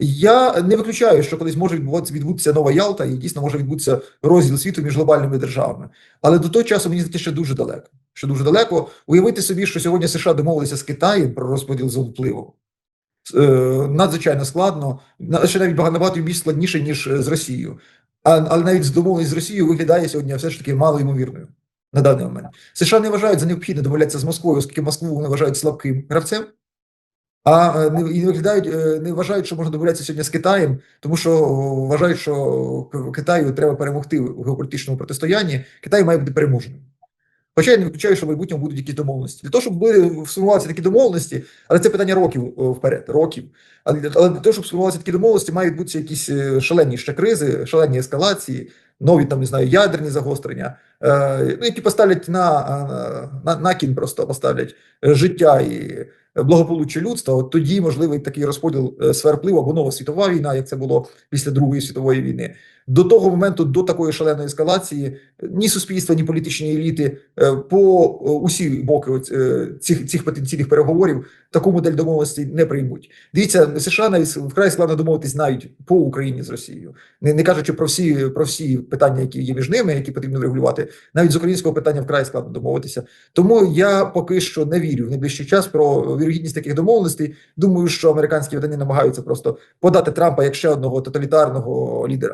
Я не виключаю, що колись може відбуватися відбутися нова Ялта, і дійсно може відбутися розділ світу між глобальними державами. Але до того часу мені здається, ще дуже далеко. Що дуже далеко. Уявити собі, що сьогодні США домовилися з Китаєм про розподіл зон впливу. Е, надзвичайно складно, ще навіть багато більш складніше, ніж е, з Росією. Але навіть домовленість з Росією виглядає сьогодні все ж таки мало ймовірною на даний момент. США не вважають за необхідне домовлятися з Москвою, оскільки Москву вони вважають слабким гравцем. А е, не і не виглядають, е, не вважають, що можна домовлятися сьогодні з Китаєм, тому що вважають, що Китаю треба перемогти в геополітичному протистоянні. Китай має бути переможеним. Хоча я не виключаю, що в майбутньому будуть якісь домовленості. Для того, щоб були сформувалися такі домовленості, але це питання років вперед, років. Але для, того, щоб сформувалися такі домовленості, мають бути якісь е, шалені ще кризи, шалені ескалації, нові там не знаю, ядерні загострення, е, ну, які поставлять на, на, на кін просто поставлять е, життя і благополуччя людства. От тоді можливий такий розподіл е, сфер впливу або нова світова війна, як це було після Другої світової війни. До того моменту, до такої шаленої ескалації, ні суспільства, ні політичні еліти е, по е, усі боки е, цих, цих потенційних переговорів таку модель домовленості не приймуть. Дивіться, США навіть вкрай складно домовитись навіть по Україні з Росією, не, не кажучи про всі про всі питання, які є між ними, які потрібно регулювати. Навіть з українського питання вкрай складно домовитися. Тому я поки що не вірю в найближчий час про вірогідність таких домовленостей. Думаю, що американські видання намагаються просто подати Трампа як ще одного тоталітарного лідера.